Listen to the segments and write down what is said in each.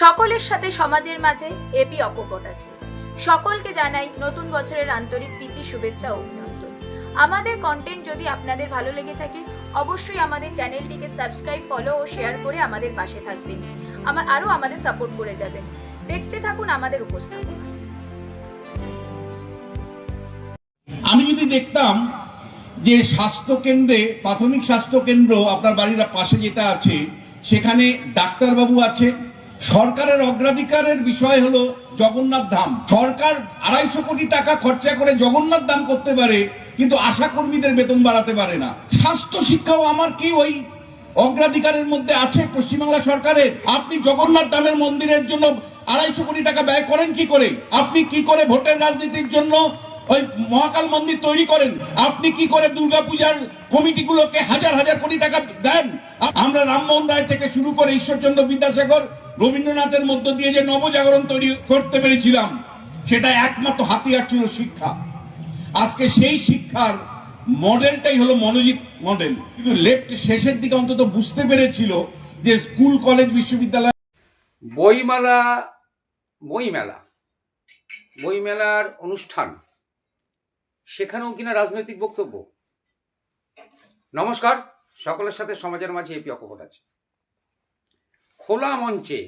সকলের সাথে সমাজের মাঝে এপি অকপট আছে। সকলকে জানাই নতুন বছরের আন্তরিক প্রীতি, শুভেচ্ছা অভিনন্দন। আমাদের কন্টেন্ট যদি আপনাদের ভালো লেগে থাকে, অবশ্যই আমাদের চ্যানেলটিকে সাবস্ক্রাইব ফলো ও শেয়ার করে আমাদের পাশে থাকবেন। আমার আরও আমাদের সাপোর্ট করে যাবেন। দেখতে থাকুন আমাদের উপস্থাপনা। আমি যদি দেখতাম যে স্বাস্থ্য কেন্দ্রে প্রাথমিক স্বাস্থ্য কেন্দ্র আপনার বাড়ির পাশে যেটা আছে, সেখানে ডাক্তারবাবু আছে সরকারের অগ্রাধিকারের বিষয় হলো জগন্নাথ ধাম। সরকার আড়াইশো কোটি টাকা খরচা করে জগন্নাথ ধাম করতে পারে, কিন্তু আশা কর্মীদের বেতন বাড়াতে পারে না। স্বাস্থ্য শিক্ষাও আমার কি ওই অগ্রাধিকারের মধ্যে আছে পশ্চিমবাংলা সরকারের? আপনি জগন্নাথ ধামের মন্দিরের জন্য আড়াইশো কোটি টাকা ব্যয় করেন কি করে? আপনি কি করে ভোটের রাজনীতির জন্য ওই মহাকাল মন্দির তৈরি করেন? আপনি কি করে দুর্গাপূজার কমিটিগুলোকে হাজার হাজার কোটি টাকা দেন? আমরা রামমোহন রায় থেকে শুরু করে ঈশ্বরচন্দ্র বিদ্যাসাগর রবীন্দ্রনাথের মধ্য দিয়ে যে নবজাগরণ তৈরি করতে পেরেছিলাম, সেটা একমাত্র হাতিয়ার ছিল শিক্ষা। আজকে সেই শিক্ষার মডেলটাই হলো মনোজিৎ মডেল। কিন্তু লেফট শেষের দিকে অন্তত বুঝতে পেরেছিল যে স্কুল, কলেজ, বিশ্ববিদ্যালয় বইমেলা বইমেলা, বইমেলার অনুষ্ঠান। সেখানেও কিনা রাজনৈতিক বক্তব্য। নমস্কার, সকলের সাথে সমাজের মাঝে এপি অকপট আছে। খোলা মঞ্চে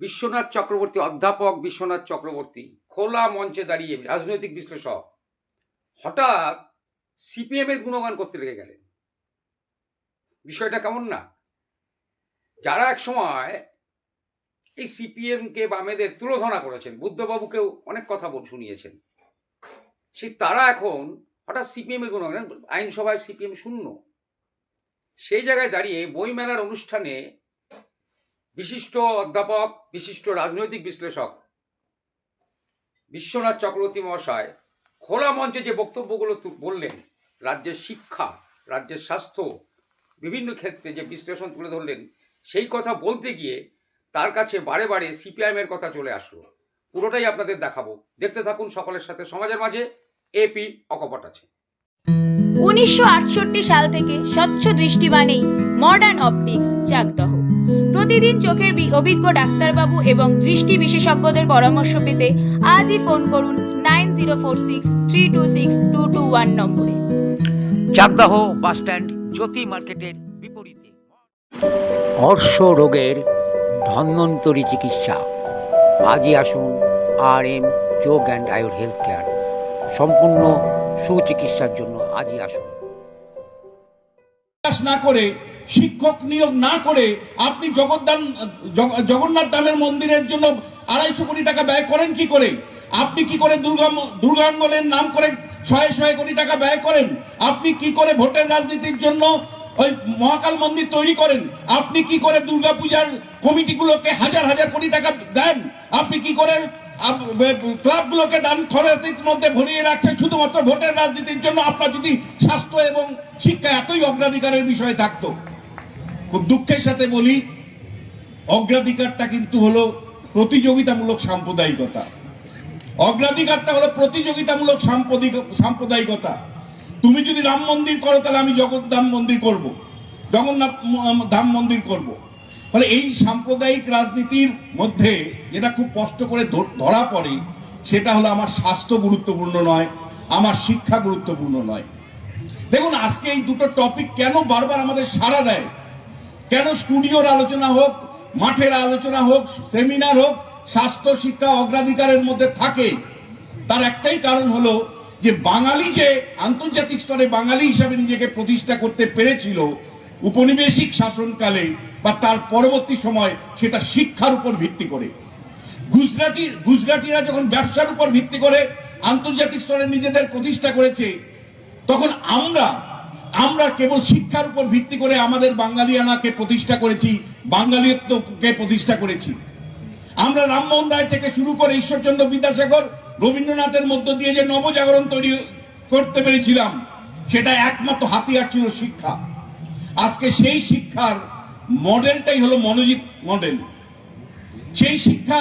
বিশ্বনাথ চক্রবর্তী, অধ্যাপক বিশ্বনাথ চক্রবর্তী খোলা মঞ্চে দাঁড়িয়ে রাজনৈতিক বিশ্লেষক হঠাৎ সিপিএম এর গুণগান করতে লেগে গেলেন। বিষয়টা কেমন না? যারা এক সময় এই সিপিএমকে বামেদের তুলোধনা করেছেন, বুদ্ধবাবুকেও অনেক কথা বল শুনিয়েছেন, সেই তারা এখন হঠাৎ সিপিএম এর কোনো আইনসভায় সিপিএম শূন্য। সেই জায়গায় দাঁড়িয়ে বইমেলার অনুষ্ঠানে বিশিষ্ট অধ্যাপক, বিশিষ্ট রাজনৈতিক বিশ্লেষক বিশ্বনাথ চক্রবর্তী মহাশয় খোলা মঞ্চে যে বক্তব্যগুলো বললেন, রাজ্যের শিক্ষা, রাজ্যের স্বাস্থ্য, বিভিন্ন ক্ষেত্রে যে বিশ্লেষণ তুলে ধরলেন, সেই কথা বলতে গিয়ে তার কাছে বারে বারে সিপিআইএমের কথা চলে আসলো। পুরোটাই আপনাদের দেখাবো। দেখতে থাকুন সকলের সাথে। সমাজের মাঝে এপি অকপট আছে। উনিশশো আটষট্টি সাল থেকে স্বচ্ছ দৃষ্টি মানেই মডার্ন অপটিক্স চাকদহ প্রতিদিন চোখের অভিজ্ঞ ডাক্তারবাবু এবং দৃষ্টি বিশেষজ্ঞদের পরামর্শ পেতে আজই ফোন করুন nine zero four six three two six two two one নম্বরে। চাকদাহ বাসস্ট্যান্ড জ্যোতি মার্কেটের বিপরীতে। অর্শ রোগের ধন্বন্তরী চিকিৎসা। আজই আসুন R M Yog and Ayur health care সম্পূর্ণ সুচিকিৎসার জন্য আজই আসুন। না করে, শিক্ষক নিয়োগ না করে আপনি জগদ্দান জগন্নাথ ধামের মন্দিরের জন্য আড়াইশো কোটি টাকা ব্যয় করেন কি করে? আপনি কি করে দুর্গা দুর্গাঙ্গনের নাম করে শয়ে শয়ে কোটি টাকা ব্যয় করেন? আপনি কি করে ভোটের রাজনীতির জন্য ওই মহাকাল মন্দির তৈরি করেন? আপনি কি করে দুর্গাপূজার কমিটিগুলোকে হাজার হাজার কোটি টাকা দেন? আপনি কি করে ক্লাবগুলোকে দান খরচের মধ্যে ভরিয়ে রাখছেন শুধুমাত্র ভোটের রাজনীতির জন্য আপনার যদি স্বাস্থ্য এবং শিক্ষা এতই অগ্রাধিকারের বিষয় থাকতো, খুব দুঃখের সাথে বলি, অগ্রাধিকারটা কিন্তু হলো প্রতিযোগিতামূলক সাম্প্রদায়িকতা। অগ্রাধিকারটা হলো প্রতিযোগিতামূলক সাম্প্রদিক- সাম্প্রদায়িকতা। তুমি যদি রাম মন্দির করো, তাহলে আমি জগন্নাথ মন্দির করব। জগন্নাথ ধাম মন্দির করব। ফলে এই সাম্প্রদায়িক রাজনীতির মধ্যে যেটা খুব কষ্ট করে ধরা পড়ে, সেটা হলো আমার স্বাস্থ্য গুরুত্বপূর্ণ নয়, আমার শিক্ষা গুরুত্বপূর্ণ নয়। দেখুন, আজকে এই দুটো টপিক কেন বারবার আমাদের সাড়া দেয়? কেন স্টুডিওর আলোচনা হোক, মাঠের আলোচনা হোক, সেমিনার হোক, স্বাস্থ্য, শিক্ষা অগ্রাধিকারের মধ্যে থাকে, তার একটাই কারণ হলো যে বাঙালি যে আন্তর্জাতিক স্তরে বাঙালি হিসাবে নিজেকে প্রতিষ্ঠা করতে পেরেছিল উপনিবেশিক শাসনকালে বা তার পরবর্তী সময় সেটা শিক্ষার উপর ভিত্তি করে। গুজরাটি গুজরাটিরা যখন ব্যবসার উপর ভিত্তি করে, আন্তর্জাতিক স্তরে নিজেদের প্রতিষ্ঠা করেছে, তখন আমরা আমরা কেবল শিক্ষার উপর ভিত্তি করে আমাদের বাঙালিয়ানাকে প্রতিষ্ঠা করেছি, বাঙালিত্বকে প্রতিষ্ঠা করেছি। আমরা রামমোহন রায় থেকে শুরু করে ঈশ্বরচন্দ্র বিদ্যাসাগর, রবীন্দ্রনাথের মধ্য দিয়ে যে নবজাগরণ তৈরি করতে পেরেছিলাম, সেটা একমাত্র হাতিয়ার ছিল শিক্ষা। আজকে সেই শিক্ষার মডেলটাই হলো মনোজিৎ মডেল। সেই শিক্ষা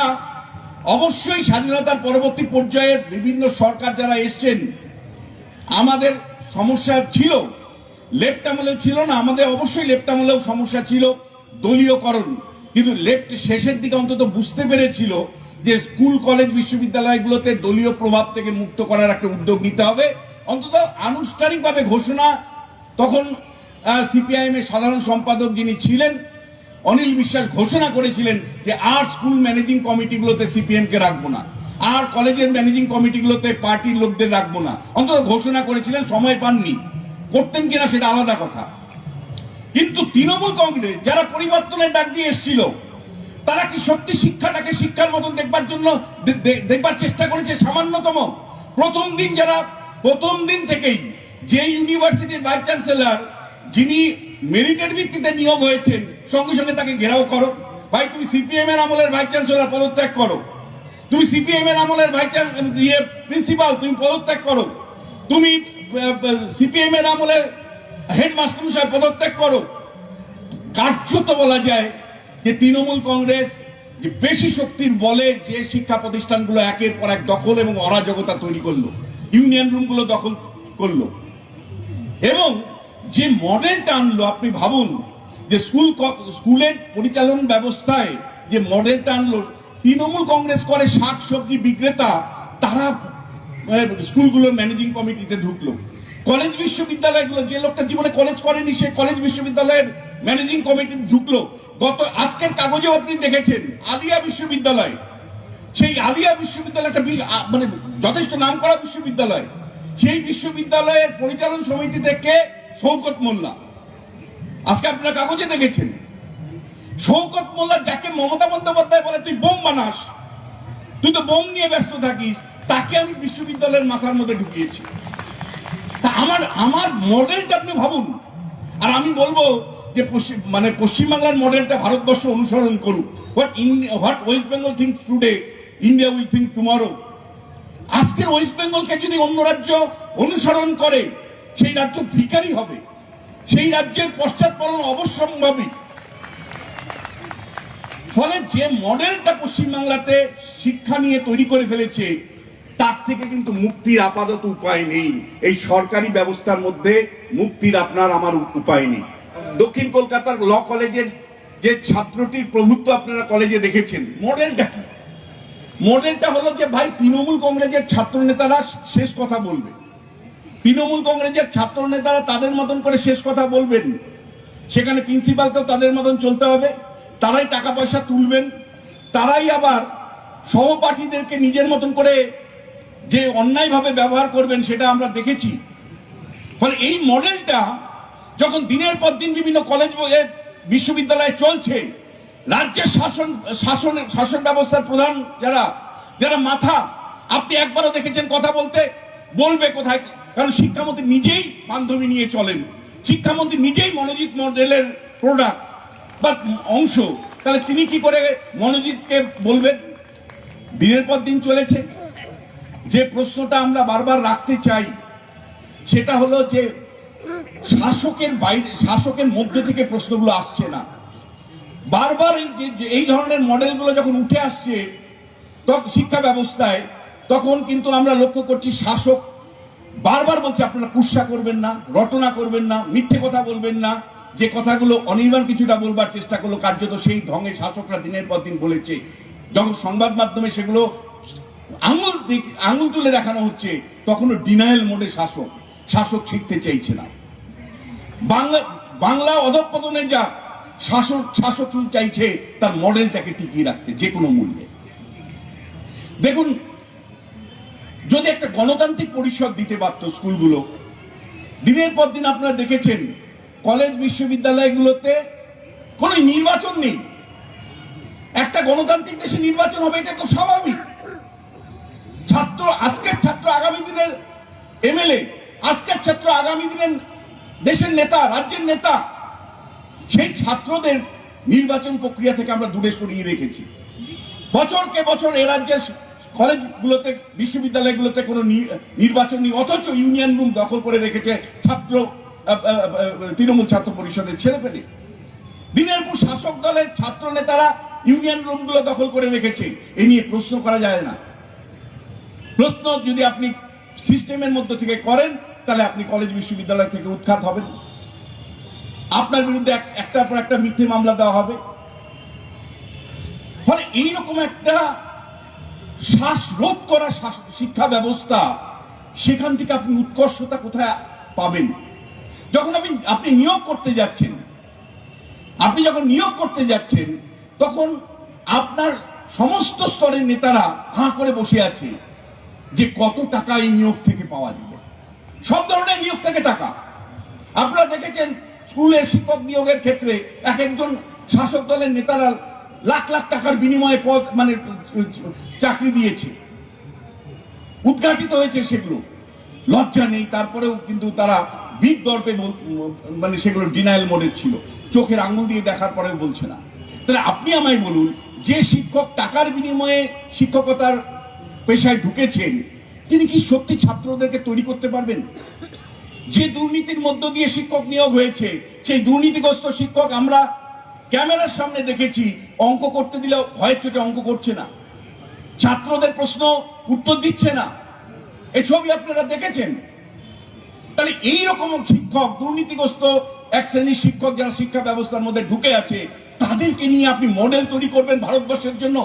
অবশ্যই স্বাধীনতার পরবর্তী পর্যায়ে বিভিন্ন সরকার যারা এসছেন, আমাদের সমস্যা ছিল। লেফট আমলেও ছিল না, আমাদের অবশ্যই লেফট আমলেও সমস্যা ছিল দলীয়করণ। কিন্তু লেফট শেষের দিকে অন্তত বুঝতে পেরেছিল যে স্কুল, কলেজ, বিশ্ববিদ্যালয়গুলোতে দলীয় প্রভাব থেকে মুক্ত করার একটা উদ্যোগ নিতে হবে। অন্তত আনুষ্ঠানিকভাবে ঘোষণা তখন সিপিআইএম এর সাধারণ সম্পাদক যিনি ছিলেন, অনিল বিশ্বাস ঘোষণা করেছিলেন যে আর স্কুল ম্যানেজিং কমিটিগুলোতে সিপিএম কে রাখব না। আর কলেজের ম্যানেজিং কমিটিগুলোতে পার্টির লোকদের রাখব না। অন্তত ঘোষণা করেছিলেন, সময় পাননি। করতেন কিনা সেটা আলাদা কথা। কিন্তু তৃণমূল কংগ্রেস, যারা পরিবর্তনের ডাক দিয়ে এসেছিল, তারা কি সত্যি শিক্ষাটাকে শিক্ষার মতন দেখবার জন্য দেখবার চেষ্টা করেছে? সামান্যতম। প্রথম দিন যারা, প্রথম দিন থেকেই যে ইউনিভার্সিটির ভাইস চ্যান্সেলর যিনি মেরিটের ভিত্তিতে নিয়োগ হয়েছেন, সঙ্গে সঙ্গে তাকে ঘেরাও করো। ভাই, তুমি সিপিএম এর আমলের ভাইস চ্যান্সেলর পদত্যাগ করো। তুমি সিপিএম এর আমলের ভাইস ইয়ে প্রিন্সিপাল তুমি পদত্যাগ করো। তুমি সিপিএম এর আমলের হেডমাস্টার মশাই পদত্যাগ করো। কার্যত বলা যায় যে তৃণমূল কংগ্রেস যে বেশি শক্তির বলে যে শিক্ষা প্রতিষ্ঠানগুলো একের পর এক দখল এবং অরাজকতা তৈরি করল। ইউনিয়ন রুমগুলো দখল করল। এবং যে মডেলটা আনলো আপনি ভাবুন, যে স্কুল স্কুলের পরিচালন ব্যবস্থায় যে মডেলটা আনলো তৃণমূল কংগ্রেস করে শাক সবজি বিক্রেতা, তারা স্কুলগুলোর ম্যানেজিং কমিটিতে ঢুকলো। কলেজ বিশ্ববিদ্যালয়গুলো, যে লোকটা জীবনে কলেজ করেনি, সে কলেজ বিশ্ববিদ্যালয়ের ম্যানেজিং কমিটি ঢুকলো। গত, আজকের কাগজেও আপনি দেখেছেন, আলিয়া বিশ্ববিদ্যালয়। সেই আলিয়া বিশ্ববিদ্যালয় একটা মানে যথেষ্ট নাম করা বিশ্ববিদ্যালয়। সেই বিশ্ববিদ্যালয়ের পরিচালন সমিতি থেকে শৌকত মোল্লা। আজকে আপনারা কাগজে দেখেছেন। শৌকত মোল্লা যাকে মমতা বন্দ্যোপাধ্যায় বলে, তুই বোম বানাস। তুই তো বোম নিয়ে ব্যস্ত থাকিস। তাকে আমি বিশ্ববিদ্যালয়ের মাথার মধ্যে ঢুকিয়েছি। তা আমার আমার মডেলটা আপনি ভাবুন। আর আমি বলব যে পশ্চিম মানে পশ্চিমবাংলার মডেলটা ভারতবর্ষ অনুসরণ করুক। What what west Bengal think today India will think tomorrow আজকের ওয়েস্ট বেঙ্গলকে যদি অন্য রাজ্য অনুসরণ করে সেই রাজ্য ভিখারি হবে। সেই রাজ্যের পশ্চাৎপলন অবশ্যম্ভাবী। ফলে যে মডেলটা পশ্চিমবাংলাতে শিক্ষা নিয়ে তৈরি করে ফেলেছে, তার থেকে কিন্তু মুক্তির আপাতত উপায় নেই। এই সরকারি ব্যবস্থার মধ্যে মুক্তির আপনার আমার উপায় নেই। দক্ষিণ কলকাতার ল কলেজের যে ছাত্রটির প্রভুত্ব আপনারা কলেজে দেখেছেন, মডেলটা কি? মডেলটা হলো যে, ভাই, তৃণমূল কংগ্রেসের ছাত্র নেতারা শেষ কথা বলবে। তৃণমূল কংগ্রেসের ছাত্র নেতারা তাদের মতন করে শেষ কথা বলবেন। সেখানে প্রিন্সিপালকেও তাদের মতন চলতে হবে। তারাই টাকা পয়সা তুলবেন। তারাই আবার সহপাঠীদেরকে নিজের মতন করে যে অন্যায়ভাবে ব্যবহার করবেন সেটা আমরা দেখেছি। ফলে এই মডেলটা যখন দিনের পর দিন বিভিন্ন কলেজ বিশ্ববিদ্যালয়ে চলছে, রাজ্যের শাসন শাসন শাসন ব্যবস্থার প্রধান যারা যারা মাথা, আপনি একবারও দেখেছেন কথা বলতে, বলবে কোথায় কারণ শিক্ষামন্ত্রী নিজেই বান্ধবী নিয়ে চলেন। শিক্ষামন্ত্রী নিজেই মনোজিৎ মডেলের প্রোডাক্ট বা অংশ। তাহলে তিনি কি করে মনোজিৎকে বলবেন? দিনের পর দিন চলেছে। যে প্রশ্নটা আমরা বারবার রাখতে চাই, সেটা হলো যে শাসকের বাইরে, শাসকের মধ্যে থেকে প্রশ্নগুলো আসছে না। বারবার এই ধরনের মডেলগুলো যখন উঠে আসছে, তখন শিক্ষা ব্যবস্থায়, তখন কিন্তু আমরা লক্ষ্য করছি শাসক বারবার বলছে, আপনারা কুৎসা করবেন না, রটনা করবেন না, মিথ্যে কথা বলবেন না। যে কথাগুলো অনির্বাণ কিছুটা বলবার চেষ্টা করল, কার্যত সেই ঢঙে শাসকরা দিনের পর দিন বলেছে। যখন সংবাদ মাধ্যমে সেগুলো আঙুল আঙুল তুলে দেখানো হচ্ছে, তখনও ডিনায়াল মোডে শাসক শাসক শিখতে চাইছে না। বাংলা বাংলা অধঃপতনে যা শাসক শাসক চাইছে, তার মডেলটাকে টিকিয়ে রাখতে, যে কোনো মূল্যে। দেখুন যদি একটা গণতান্ত্রিক পরিষদ দিতে পারতো স্কুলগুলো, দিনের পর দিন আপনারা দেখেছেন, কলেজ, বিশ্ববিদ্যালয়গুলোতে কোনো নির্বাচন নেই। একটা গণতান্ত্রিক দেশে নির্বাচন হবে, এটা তো স্বাভাবিক। ছাত্র, আজকের ছাত্র, আগামী দিনের এমএলএ, আজকের ছাত্র, আগামী দিনের দেশের নেতা, রাজ্যের নেতা, সেই ছাত্রদের নির্বাচন প্রক্রিয়া থেকে আমরা দূরে সরিয়ে রেখেছি। বছরকে বছর এ রাজ্যের কলেজগুলোতে, বিশ্ববিদ্যালয়গুলোতে কোনো নির্বাচন নেই, অথচ ইউনিয়ন রুম দখল করে রেখেছে ছাত্র তৃণমূল ছাত্র পরিষদের ছেলে পেলে দিনের পর শাসক দলের ছাত্র নেতারা ইউনিয়ন রুমগুলো দখল করে রেখেছে, এ নিয়ে প্রশ্ন করা যায় না। প্রশ্ন, যদি আপনি সিস্টেমের মধ্যে থেকে করেন, তাহলে আপনি কলেজ বিশ্ববিদ্যালয় থেকে উৎখাত হবেন। আপনার বিরুদ্ধে একটার পর একটা মিথ্যে মামলা দেওয়া হবে। ফলে এইরকম একটা শ্বাসরোধ করা শিক্ষা ব্যবস্থা, সেখান থেকে আপনি উৎকর্ষতা কোথায় পাবেন? যখন আপনি আপনি নিয়োগ করতে যাচ্ছেন, আপনি যখন নিয়োগ করতে যাচ্ছেন, তখন আপনার সমস্ত স্তরের নেতারা হাঁ করে বসে আছে যে কত টাকা এই নিয়োগ থেকে পাওয়া যাবে। সব ধরনের নিয়োগ থেকে টাকা। আপনারা দেখেছেন, স্কুলের শিক্ষক নিয়োগের ক্ষেত্রে এক একজন শাসক দলের নেতারা লাখ লাখ টাকার বিনিময়ে পদ মানে চাকরি দিয়েছে। উদ্ঘাটিত হয়েছে সেগুলো। লজ্জা নেই, তারপরেও কিন্তু তারা বিদ দর্পে মানে সেগুলো ডিনায়াল মোডের ছিল। চোখের আঙুল দিয়ে দেখার পরেও বলছে না। তাহলে আপনি আমায় বলুন, যে শিক্ষক টাকার বিনিময়ে শিক্ষকতার পেশায় ঢুকেছেন, তিনি কি সত্যি ছাত্রদেরকে তৈরি করতে পারবেন? যে দুর্নীতির মধ্য দিয়ে শিক্ষক নিয়োগ হয়েছে, সেই দুর্নীতিগ্রস্ত শিক্ষক আমরা ক্যামেরার সামনে দেখেছি, অঙ্ক করতে দিলেও ভয়ের চোটে অঙ্ক করছে না। ছাত্রদের প্রশ্ন উত্তর দিচ্ছে না। এই ছবি আপনারা দেখেছেন? তাহলে এই রকম শিক্ষক, দুর্নীতিগ্রস্ত এক শ্রেণির শিক্ষক যারা শিক্ষা ব্যবস্থার মধ্যে ঢুকে আছে, তাদেরকে নিয়ে আপনি মডেল তৈরি করবেন ভারতবর্ষের জন্য?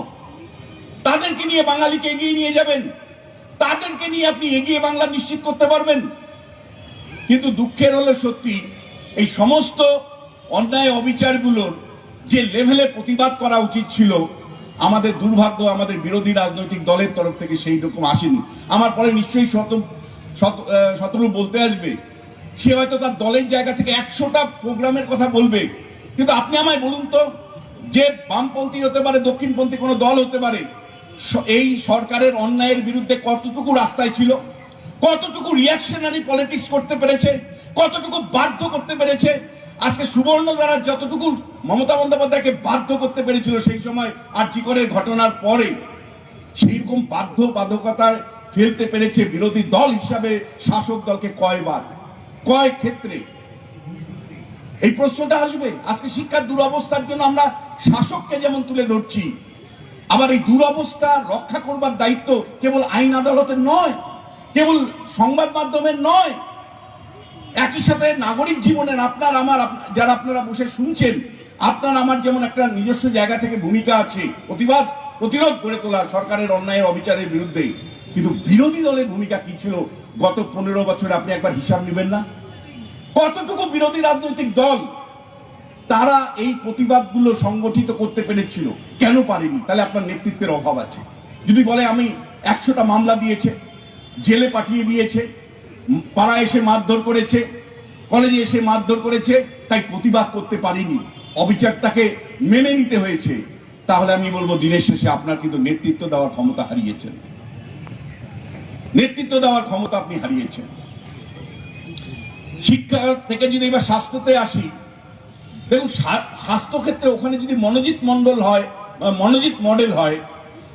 তাদেরকে নিয়ে বাঙালিকে এগিয়ে নিয়ে যাবেন? তাদেরকে নিয়ে আপনি এগিয়ে বাংলা নিশ্চিত করতে পারবেন? কিন্তু দুঃখের হলে সত্যি, এই সমস্ত অন্যায় অবিচারগুলোর যে লেভেলে প্রতিবাদ করা উচিত ছিল, আমাদের দুর্ভাগ্য, আমাদের বিরোধী রাজনৈতিক দলের তরফ থেকে সেই রকম আসেনি। আমার পরে নিশ্চয়ই শত, শত- শতরূপ বলতে আসবে। সে হয়তো তার দলের জায়গা থেকে একশোটা প্রোগ্রামের কথা বলবে। কিন্তু আপনি আমায় বলুন তো, যে বামপন্থী হতে পারে, দক্ষিণপন্থী কোনো দল হতে পারে এই সরকারের অন্যায়ের বিরুদ্ধে কতটুকু রাস্তায় ছিল? কতটুকু রিয়াকশনারি পলিটিক্স করতে পেরেছে? কতটুকু বাধ্য করতে পেরেছে? আজকে সুবর্ণ দ্বারা যতটুকু মমতা বন্দ্যোপাধ্যায়কে বাধ্য করতে পেরেছিল সেই সময় আর জিকরের ঘটনার পরে সেই রকম বাধ্য বাধকতায় ফেলতে পেরেছে বিরোধী দল হিসাবে শাসক দলকে কয়বার। কয় ক্ষেত্রে? এই প্রশ্নটা আসবে। আজকে শিক্ষার দুরবস্থার জন্য আমরা শাসককে যেমন তুলে ধরছি, আবার এই দুরবস্থা রক্ষা করবার দায়িত্ব কেবল আইন আদালতের নয়, কেবল সংবাদ মাধ্যমের নয় একই সাথে নাগরিক জীবনের আপনার, আমার যারা আপনারা বসে শুনছেন, আপনার, আমার যেমন একটা নিজস্ব জায়গা থেকে ভূমিকা আছে, প্রতিবাদ, প্রতিরোধ গড়ে তোলা সরকারের অন্যায়ের অবিচারের বিরুদ্ধে কিন্তু বিরোধী দলের ভূমিকা কি ছিল, গত পনেরো বছরে আপনি একবার হিসাব নেবেন না? কতটুকু বিরোধী রাজনৈতিক দল তারা এই প্রতিবাদগুলো সংগঠিত করতে পেরেছিল, কেন পারেনি? তাহলে আপনার নেতৃত্বের অভাব আছে। যদি বলে, আমি একশোটা মামলা দিয়েছে, জেলে পাঠিয়ে দিয়েছে পাড়ায় এসে মারধর করেছে, কলেজে এসে মারধর করেছে, তাই প্রতিবাদ করতে পারিনি। অবিচারটাকে মেনে নিতে হয়েছে। তাহলে আমি বলব, দিনের শেষে আপনার কিন্তু নেতৃত্ব দেওয়ার ক্ষমতা হারিয়েছেন। নেতৃত্ব দেওয়ার ক্ষমতা আপনি হারিয়েছেন। শিক্ষা থেকে যদি এবার স্বাস্থ্যতে আসি, দেখুন স্বা- স্বাস্থ্য ক্ষেত্রে ওখানে যদি মনোজিৎ মন্ডল হয় মনোজিৎ মডেল হয়,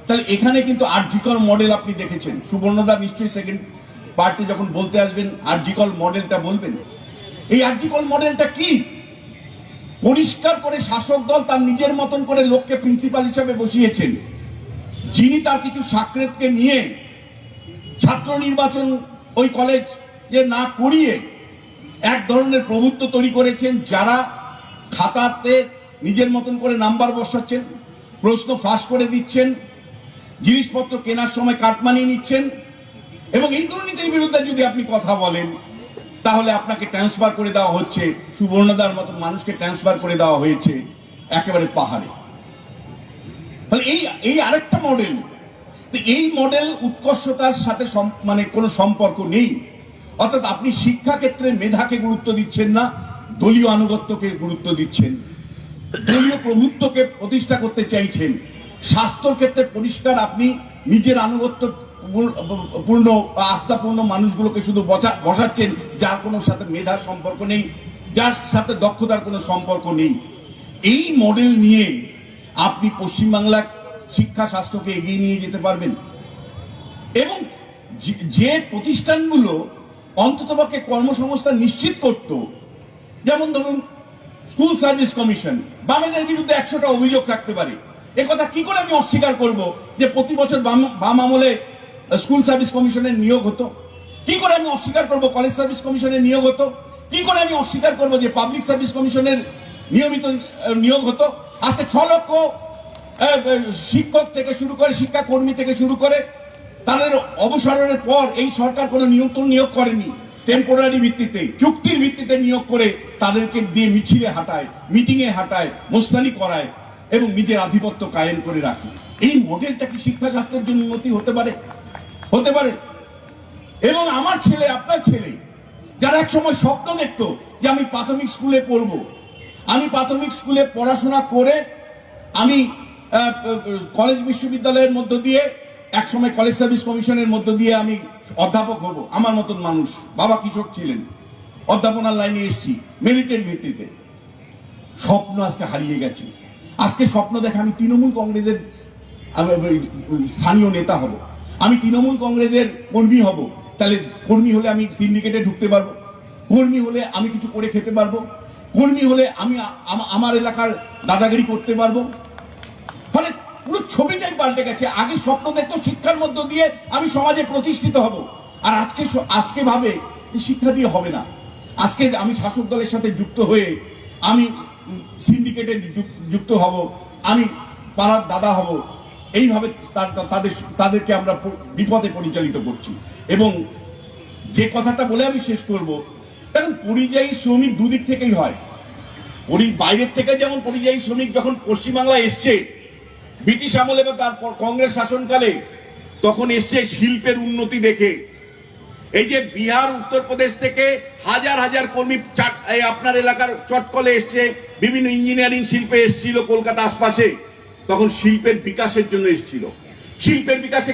তাহলে এখানে কিন্তু আর্জিকল মডেল আপনি দেখেছেন। সুবর্ণদা নিশ্চয়ই সেকেন্ড পার্টি যখন বলতে আসবেন আর্জিকল মডেলটা বলবেন। এই আর্জিকল মডেলটা কি? পরিষ্কার করে শাসক দল তার নিজের মতন করে লোককে প্রিন্সিপাল হিসেবে বসিয়েছেন। যিনি তার কিছু সাকরেতকে নিয়ে ছাত্র নির্বাচন ওই কলেজ যে না করিয়ে এক ধরনের প্রভুত্ব তৈরি করেছেন, যারা খাতাতে নিজের মতন করে নাম্বার বসাচ্ছেন, প্রশ্ন ফাঁস করে দিচ্ছেন, জিনিসপত্র কেনার সময় কাটমানি নিচ্ছেন এবং এই দুর্নীতির বিরুদ্ধে যদি আপনি কথা বলেন, তাহলে আপনাকে ট্রান্সফার করে দেওয়া হচ্ছে, সুবর্ণদার মতন মানুষকে ট্রান্সফার করে দেওয়া হয়েছে, একেবারে পাহাড়ে। তাহলে এই এই আরেকটা মডেল এই মডেল উৎকর্ষতার সাথে মানে কোনো সম্পর্ক নেই। অর্থাৎ আপনি শিক্ষা ক্ষেত্রে মেধাকে গুরুত্ব দিচ্ছেন না, দলীয় আনুগত্যকে গুরুত্ব দিচ্ছেন, দলীয় প্রভুত্বকে প্রতিষ্ঠা করতে চাইছেন। স্বাস্থ্যর ক্ষেত্রে পরিষ্কার আপনি নিজের আনুগত্য পূর্ণ- পূর্ণ আস্থাপূর্ণ মানুষগুলোকে শুধু বসা- বসাচ্ছেন, যার কোনো সাথে মেধার সম্পর্ক নেই, যার সাথে দক্ষতার কোনো সম্পর্ক নেই। এই মডেল নিয়ে আপনি পশ্চিমবাংলার শিক্ষা স্বাস্থ্যকে এগিয়ে নিয়ে যেতে পারবেন। এবং যে- প্রতিষ্ঠানগুলো অন্ততপক্ষে কর্মসংস্থান নিশ্চিত করত, যেমন ধরুন স্কুল সার্ভিস কমিশন, বামেদের বিরুদ্ধে একশোটা অভিযোগ থাকতে পারে। এ কথা কি করে আমি অস্বীকার করব যে প্রতি বছর বাম আমলে স্কুল সার্ভিস কমিশনের নিয়োগ হতো। কি করে আমি অস্বীকার করব? কলেজ সার্ভিস কমিশনের নিয়োগ হতো। কি করে আমি অস্বীকার করব যে পাবলিক সার্ভিস কমিশনের নিয়মিত নিয়োগ হতো? আজকে ছ লক্ষ শিক্ষক থেকে শুরু করে শিক্ষা কর্মী থেকে শুরু করে তাদের অবসরের পর এই সরকার কোনো নিয়ন্ত্রণ নিয়োগ করেনি। টেম্পোরারি ভিত্তিতে, চুক্তির ভিত্তিতে নিয়োগ করে তাদেরকে দিয়ে মিছিলে হাঁটায়, মিটিংয়ে হাঁটায়, মোস্তানি করায় এবং নিজের আধিপত্য কায়েম করে রাখে। এই মডেলটা কি শিক্ষা স্বাস্থ্যের জন্য উন্নতি হতে পারে? হতে পারে। এবং আমার ছেলে, আপনার ছেলে, যারা এক সময় স্বপ্ন দেখতো যে আমি প্রাথমিক স্কুলে পড়ব। আমি প্রাথমিক স্কুলে পড়াশোনা করে আমি কলেজ বিশ্ববিদ্যালয়ের মধ্য দিয়ে এক সময় কলেজ সার্ভিস কমিশনের মধ্য দিয়ে আমি অধ্যাপক হব। আমার মতন মানুষ। বাবা কৃষক ছিলেন। অধ্যাপনার লাইনে এসেছি, মেরিটের ভিত্তিতে। স্বপ্ন আজকে হারিয়ে গেছে। আজকে স্বপ্ন দেখে আমি তৃণমূল কংগ্রেসের স্থানীয় নেতা হব। আমি তৃণমূল কংগ্রেসের কর্মী হব। তাহলে কর্মী হলে আমি সিন্ডিকেটে ঢুকতে পারব। কর্মী হলে আমি কিছু করে খেতে পারব। কর্মী হলে আমি আমার এলাকার দাদাগিরি করতে পারব। ফলে পুরো ছবিটাই পাল্টে গেছে। আগে স্বপ্ন দেখতো শিক্ষার মধ্য দিয়ে আমি সমাজে প্রতিষ্ঠিত হব। আর আজকে আজকে ভাবে শিক্ষা দিয়ে হবে না। আজকে আমি শাসক দলের সাথে যুক্ত হয়ে আমি সিন্ডিকেটে যুক্ত হব। আমি পাড়ার দাদা হব। এইভাবে তার- তাদের তাদেরকে আমরা বিপদে পরিচালিত করছি। এবং যে কথাটা বলে আমি শেষ করব, দেখুন, পরিযায়ী শ্রমিক দুদিক থেকেই হয়। পরি- বাইরের থেকে যেমন পরিযায়ী শ্রমিক যখন পশ্চিমবাংলায় এসছে, ব্রিটিশ আমলে বা তারপর কংগ্রেস শাসনকালে তখন এসছে শিল্পের উন্নতি দেখে। এই যে বিহার, উত্তরপ্রদেশ থেকে হাজার হাজার কর্মী আপনার এলাকার চটকলে এসছে, বিভিন্ন ইঞ্জিনিয়ারিং শিল্পে এসছিল কলকাতা আশপাশে। তখন শিল্পের বিকাশের জন্য এসেছিল। শিল্পের বিকাশে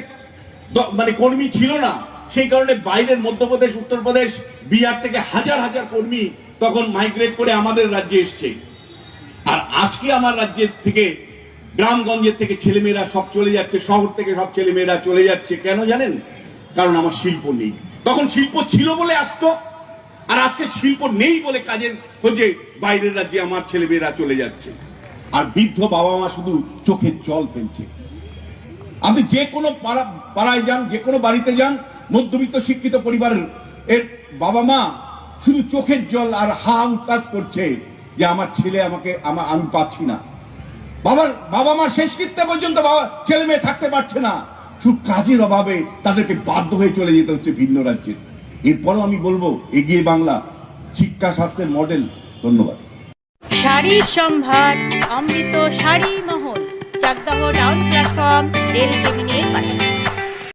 মানে কর্মী ছিল না। সেই কারণে বাইরের মধ্যপ্রদেশ, উত্তরপ্রদেশ, বিহার থেকে হাজার হাজার কর্মী তখন মাইগ্রেট করে আমাদের রাজ্যে এসছে। আর আজকে আমার রাজ্যের থেকে, গ্রামগঞ্জের থেকে ছেলেমেয়েরা সব চলে যাচ্ছে, শহর থেকে সব ছেলেমেয়েরা চলে যাচ্ছে। কেন জানেন? কারণ আমার শিল্প নেই। তখন শিল্প ছিল বলে আসতো, আর আজকে শিল্প নেই বলে কাজের খোঁজে বাইরের রাজ্যে আমার ছেলেমেয়েরা চলে যাচ্ছে। আর বৃদ্ধ বাবা মা শুধু চোখের জল ফেলছে। আপনি যে কোনো পাড়া- পাড়ায় যান, যে কোনো বাড়িতে যান, মধ্যবিত্ত, শিক্ষিত পরিবারের এর বাবা মা শুধু চোখের জল আর হা উত্তাস করছে যে আমার ছেলে আমাকে, আমার, আমি পাচ্ছি না। বাবার বাবা মা শেষ শেষকৃত্যে পর্যন্ত বাবা ছেলে মেয়ে থাকতে পারছে না। শুধু কাজের অভাবে তাদেরকে বাধ্য হয়ে চলে যেতে হচ্ছে ভিন্ন রাজ্যে। এরপরও আমি বলব, এগিয়ে বাংলা শিক্ষা স্বাস্থ্যের মডেল। ধন্যবাদ। শাড়ির সম্ভার অমৃত শাড়ি মহল চাকদাহ ডাউন প্ল্যাটফর্ম রেল কেবিনের পাশে।